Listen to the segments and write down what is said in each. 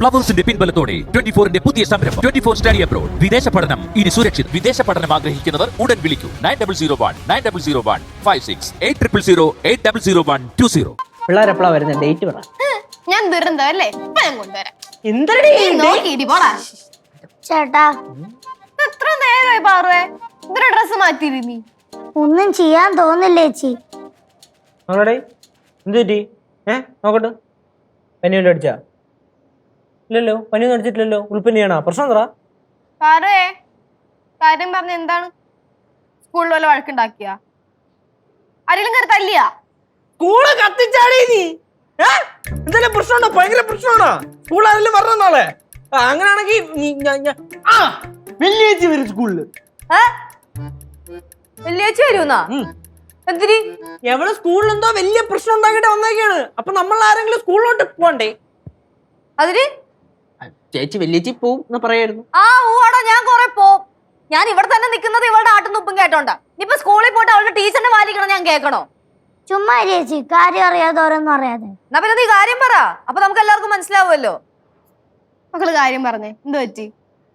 പ്ലവേഴ്സിന്റെ പിൻബലത്തോടെ twenty ഫോറിന്റെ പുതിയ സംരംഭം. Twenty four study abroad. വിദേശ പഠനം. ഇനി സുരക്ഷിത്. വിദേശ പഠനം ആഗ്രഹിക്കുന്നവർ ഉടൻ വിളിക്കൂ. Nine double zero one nine double zero one five six eight triple zero eight double zero one two zero. പിള്ളേരെപ്പോഴാ വരുന്നത് ഡേറ്റ് പറ. ഞാൻ ദുരന്തം അല്ലേ ഇപ്പൊ ഞാൻ കൊണ്ടുവരാം. എന്തരടി? നീ നോക്കിയിട്ട് പോടാ. ചേട്ടാ. എത്ര നേരമായി പാറുവേ? ഇതൊരു ഡ്രസ് ഒന്നും ചെയ്യാൻ തോന്നില്ല ചേച്ചി? നോക്കട്ടെ എന്ത് പറ്റി? ഏ നോക്കട്ടെ. അടിച്ചാ? ഇല്ലല്ലോ പനിയൊന്നും അടിച്ചിട്ടില്ലല്ലോ ഉൾപ്പനിയാണോ പ്രശ്നം എന്താ സാറേ കാര്യം പറഞ്ഞ എന്താണ്? സ്കൂളിൽ വല്ല വഴക്കുണ്ടാക്കിയ ആരെങ്കിലും കയറി തല്ലിയാ? സ്കൂൾ കത്തിച്ചാടി നീ? എന്തെങ്കിലും പ്രശ്നമുണ്ടോ? ഭയങ്കര പ്രശ്നമാണോ? സ്കൂൾ ആരെങ്കിലും വരണം നാളെ? അങ്ങനെയാണെങ്കിൽ വെള്ളിയാഴ്ച വരും സ്കൂളിൽ. വെള്ളിയാഴ്ച വരുന്നാ ഉം. എന്തിരി എവൾ സ്കൂളിൽ എന്തോ വലിയ പ്രശ്നം ഉണ്ടാക്കിട്ട് വന്നേക്കാണ്. അപ്പൊ നമ്മൾ ആരെങ്കിലും സ്കൂളിലോട്ട് പോണ്ടേ? അതിന്? ചേച്ചി വലിയച്ചി പോവും എന്ന് പറയായിരുന്നു. ആ ഊവാടാ ഞാൻ കൊറേ പോവും. ഞാൻ ഇവിടെ തന്നെ നിൽക്കുന്നത് ഇവളുടെ ആട്ടും തുപ്പും കേട്ടോണ്ടാ. ഇപ്പൊ സ്കൂളിൽ പോയിട്ട് അവളുടെ ടീച്ചറിനെ വാലിക്കണം ഞാൻ കേൾക്കണോ ചുമ്മാ ചേച്ചി കാര്യം അറിയാതെ ഓരോന്നും അറിയാതെ എന്നാ പിന്നെ നീ കാര്യം പറ. അപ്പൊ നമുക്ക് എല്ലാവർക്കും മനസ്സിലാവുമല്ലോ. മക്കൾ കാര്യം പറഞ്ഞേ എന്ത് പറ്റി?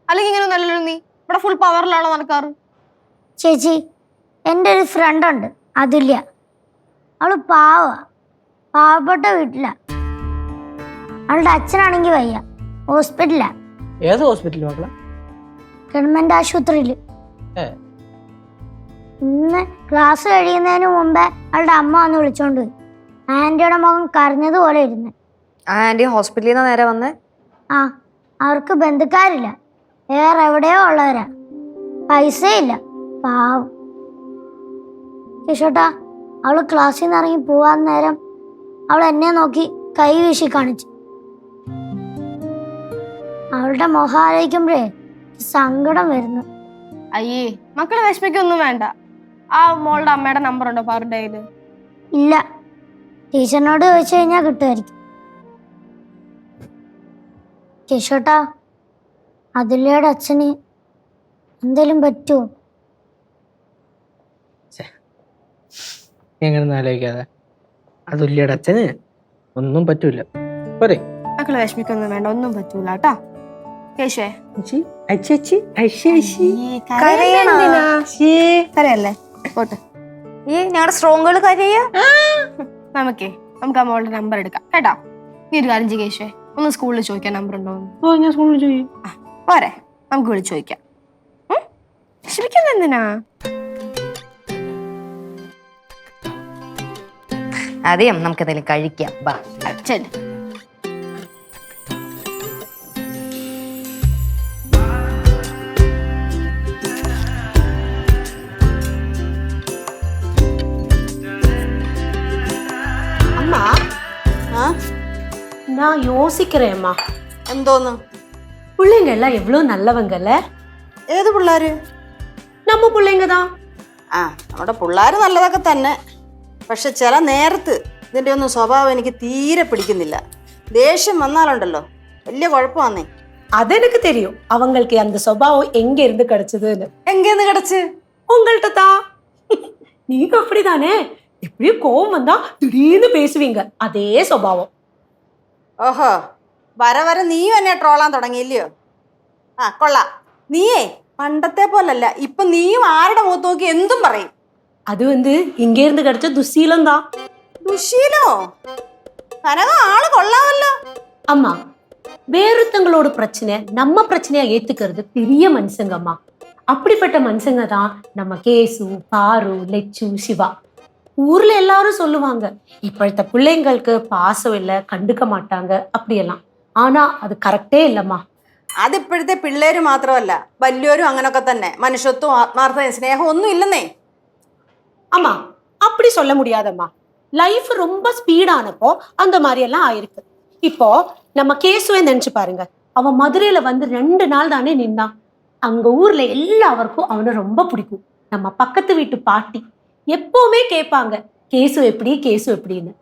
അല്ലെങ്കിൽ ഇങ്ങനെ നല്ലല്ലോ നീ? ഇവിടെ ഫുൾ പവറിലാണോ നടക്കാറ് ചേച്ചി എന്റെ ഒരു ഫ്രണ്ട് ഉണ്ട് അതുല്യ. അവൾ പാവ പാവപ്പെട്ട വീട്ടിലാ. അവളുടെ അച്ഛനാണെങ്കിൽ വയ്യ. ഹോസ്പിറ്റലാ. ഏത് ഹോസ്പിറ്റലിൽ മക്കളെ? ഗവൺമെന്റ് ആശുപത്രിയിൽ ഏ. ഇന്ന് ക്ലാസ് കഴിയുന്നതിന് മുമ്പേ അവളുടെ അമ്മ വന്ന് വിളിച്ചോണ്ട് പോയി. ആന്റിയുടെ മുഖം കരഞ്ഞതുപോലെ ഇരുന്ന്. ആന്റി ഹോസ്പിറ്റലിൽ നിന്ന് നേരെ വന്ന്? ആ അവർക്ക് ബന്ധുക്കാരില്ല. വേറെ എവിടെയോ ഉള്ളവരാ. പൈസയില്ല. പാവം. കേശോട്ടാ അവൾ ക്ലാസ്സിൽ നിന്ന് ഇറങ്ങി പോവാൻ നേരം അവൾ എന്നെ നോക്കി കൈ വീശി കാണിച്ചു. അവളുടെ മുഖം ആലോചിക്കുമ്പോഴേ സങ്കടം വരുന്നു. അയ്യേ മക്കളെ വിഷമിക്കൊന്നും വേണ്ട. ആ മോളുടെ അമ്മയുടെ നമ്പർ ഉണ്ടോ പാറുടെ കയ്യിൽ? ഇല്ല. ടീച്ചറിനോട് ചോദിച്ചു കഴിഞ്ഞാൽ കിട്ടുമായിരിക്കും. കേശോട്ടാ അതുല്യയുടെ അച്ഛന് എന്തേലും പറ്റുമോ എങ്ങനെ ആലോചിക്കാതെ. അതുല്യയുടെ അച്ഛന് ഒന്നും പറ്റൂല. പോരെ. മക്കൾ വിഷമിക്കൊന്നും വേണ്ട ഒന്നും പറ്റൂല കേട്ടാ. കേശുവേ. കരയല്ലേ? പോട്ടെ. ഈ ഞങ്ങളുടെ സ്ട്രോങ്ങുകൾ കരയ. നമുക്കേ നമുക്ക് ആ മോളുടെ നമ്പർ എടുക്കാം. കേട്ടോ? നീ ഒരു കാര്യം കേശുവേ. ഒന്ന് സ്കൂളിൽ ചോദിക്കാൻ നമ്പർ ഉണ്ടോ ഓ ഞാൻ സ്കൂളിൽ ചോദിക്കും. പോരെ. നമുക്ക് വിളിച്ചു ചോദിക്കാം. ഉം? വിഷമിക്കുന്നത് എന്തിനാ? അതെയും നമുക്ക് എന്തെങ്കിലും കഴിക്കാം. ബാ. ചെൽ நான் யோசிக்கிறேன்மா എന്തോന്ന് பிள்ளைங்க எல்லாம் எவ்வளோ நல்லவங்கல்ல ഏത് പിള്ളേര് நம்ம பிள்ளைங்க தான் ആ നമ്മുടെ പിള്ളേര് നല്ലതൊക്കെ തന്നെ പക്ഷെ ചില നേരത്ത് ഇതിൻ്റെ ഒന്നും സ്വഭാവം എനിക്ക് തീരെ പിടിക്കുന്നില്ല ദേഷ്യം വന്നാലുണ്ടല്ലോ വലിയ കുഴപ്പമാന്നേ அது எனக்கு தெரியும் அவங்களுக்கு அந்த சுபாவம் எங்க இருந்து கிடைச்சதுன்னு എങ്കേന്ന് കിടച്ച് உங்கள்கிட்ட தான் நீங்க அப்படிதானே எப்படியும் கோவம் வந்தா திடீர்னு பேசுவீங்க அதே சுபாவம் ഓഹോ. വര വര നീയും എന്നെ ട്രോളാൻ തുടങ്ങിയില്ലയോ? ആ കൊള്ളാം. നീയേ പണ്ടത്തെ പോലല്ല. ഇപ്പൊ നീയും ആരുടെ മുഖത്ത് നോക്കി എന്തും പറയും? அது வந்து இங்க இருந்து கிடைச்ச துசீலம் தான் ദുശീലോ? കനകം ആള് കൊള്ളാമല്ലോ. அம்மா வேறொருத்தங்களோட பிரச்சனை நம்ம பிரச்சனையா ஏத்துக்கிறது பெரிய மனுஷங்கம்மா அப்படிப்பட்ட மனுஷங்க தான் நம்ம கேசு பாரு லெச்சு சிவா ஊர்ல எல்லாரும் சொல்லுவாங்க இப்பழுத்த பிள்ளைங்களுக்கு பாசம் இல்லை கண்டுக்க மாட்டாங்க அப்படியெல்லாம் ஆனா அது கரெக்டே இல்லம்மா അതിപ്പോഴത്തെ പിള്ളേര് മാത്രമല്ല വലിയവരും അങ്ങനൊക്കെ തന്നെ മനുഷ്യത്വം ആത്മാർത്ഥ സ്നേഹം ഒന്നും ഇല്ലെന്നേ ஆமா அப்படி சொல்ல முடியாதம்மா லைஃப் ரொம்ப ஸ்பீடானப்போ அந்த மாதிரி எல்லாம் ஆயிருக்கு இப்போ நம்ம கேசுவே நினைச்சு பாருங்க அவன் மதுரையில வந்து ரெண்டு நாள் தானே நின்னான் அங்க ஊர்ல எல்லாருக்கும் அவனை ரொம்ப பிடிக்கும் நம்ம பக்கத்து வீட்டு பாட்டி எப்பவுமே கேட்பாங்க கேசு எப்படி கேசு எப்படின்னு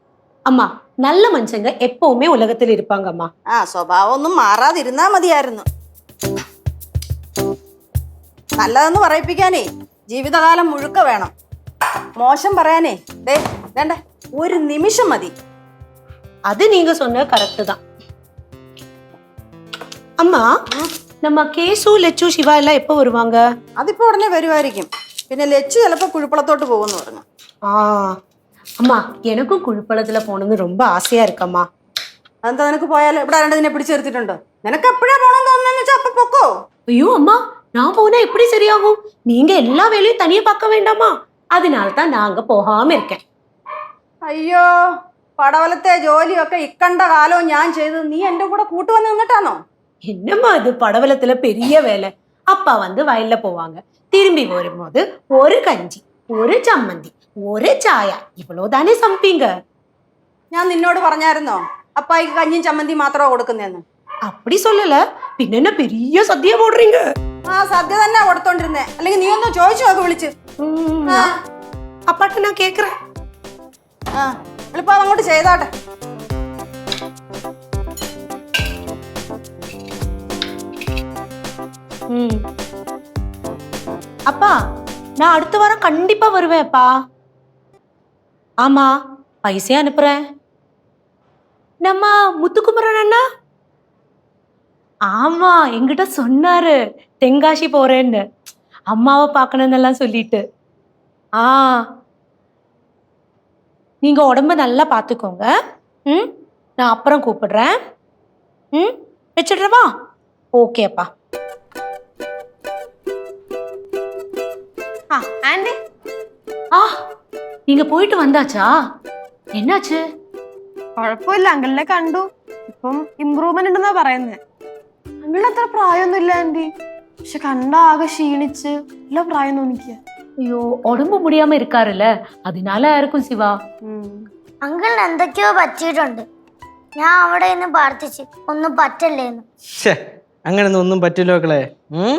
அம்மா நல்ல மனுஷங்க எப்பவுமே உலகத்தில் இருப்பாங்க அம்மா ആ സ്വഭാവം ഒന്നും മാറാതിരുന്നാ മതിയായിരുന്നു നല്ലതെന്ന് പറയിപ്പിക്കാനേ ജീവിതകാലം മുഴുക്ക വേണം മോശം പറയാനേ ദേ വേണ്ട ഒരു നിമിഷം മതി அது நீங்க சொன்ன கரெக்ட் தான் அம்மா நம்ம கேசு லெச்சு சிவா எல்லாம் எப்போ வருவாங்க അതിപ്പോ ഉടനെ വരുമായിരിക്കും പിന്നെ ലച്ചു ചിലപ്പോ കുഴിപ്പളത്തോട്ട് പോകുന്നു പറഞ്ഞു ஆ அம்மா எனக்கும் குழுப்பழத்துல போகணும்னு ரொம்ப ஆசையா இருக்கம்மா അതെന്താ നിനക്ക് പോയാൽ ഇവിടെ ആരണ്ട് നിന്നെ പിടിച്ചു നിർത്തിയിട്ടുണ്ടോ നിനക്ക് എപ്പോഴാ പോകണമെന്ന് തോന്നുന്നു വെച്ചാൽ അപ്പൊ പൊക്കോ ஐயோ அம்மா நான் போனா எப்படி சரியாகும் நீங்க எல்லா வேலையும் தனியா பார்க்க வேண்டாமா அதனால தான் நாங்க போகாம இருக்கேன் അയ്യോ പടവലത്തെ ജോലിയൊക്കെ ഇക്കണ്ട കാലവും ഞാൻ ചെയ്ത് നീ എന്റെ കൂടെ കൂട്ടുവന്ന് നിന്നിട്ടാണോ என்னம்மா இது படவலத்துல பெரிய வேலை அப்பா வந்து வயல்ல போவாங்க திரும்பி வரும்போது ஒரு கஞ்சி ஒரு சம்மந்தி ஒரு சாயா இவ்வளவுதானே சமைப்பீங்க ഞാൻ നിന്നോട് പറഞ്ഞായിരുന്നോ അപ്പായിക്ക് കഞ്ഞിയും ചമ്മന്തി മാത്രമോ കൊടുക്കുന്നതെന്ന് அப்படி சொல்லல பின்ன என்ன பெரிய சத்தியம் போடுறீங்க ആ സദ്യ തന്നെ കൊടുത്തോണ്ടിരുന്നേ അല്ലെങ്കിൽ നീ ഒന്ന് ചോദിച്ചു നോക്ക് വിളിച്ച് ம், ആ அப்பாட்ட நான் கேக்குறேன் ആ എളുപ്പം അങ്ങോട്ട് ചെയ്താട്ടെ ம். அப்பா நான் அடுத்த வாரம் கண்டிப்பா வருவேன் அப்பா. ஆமா பைசே அனுப்புறேன். நம்ம முத்துக்குமரன் அண்ணா? ஆமா என்கிட்ட சொன்னாரு தென்காசி போறேன்னு. அம்மாவை பார்க்கணுன்னெல்லாம் சொல்லிட்டு. ஆ. நீங்க உடம்ப நல்லா பார்த்துக்கோங்க. ம்? நான் அப்புறம் கூப்பிடுறேன். ம்? வச்சிடுறவா? ஓகேப்பா ആ ആന്റി ஆ நீங்க போயிட்டு வந்தாச்சா என்னாச்சு കുഴപ്പമില്ല അങ്കിളിനെ കണ്ടു ഇപ്പം ഇമ്പ്രൂവ്മെന്റ് ഉണ്ടെന്നാ പറയുന്നത് അങ്കിളിന് അത്ര പ്രായമൊന്നുമില്ല ആന്റി പക്ഷെ കണ്ട ആകെ ക്ഷീണിച്ച് നല്ല പ്രായം തോന്നിക്കുക ஐயோ உடம்பு முடியாம இருக்காருல்ல அதனால இருக்கும் சிவா അങ്കിളിന് എന്തൊക്കെയോ പറ്റിയിട്ടുണ്ട് ഞാൻ അവിടെ നിന്ന് പ്രാർത്ഥിച്ച് ഒന്നും പറ്റല്ലേന്ന് ഛേ അങ്ങനൊന്നും ഒന്നും പറ്റില്ല മക്കളെ ഉം?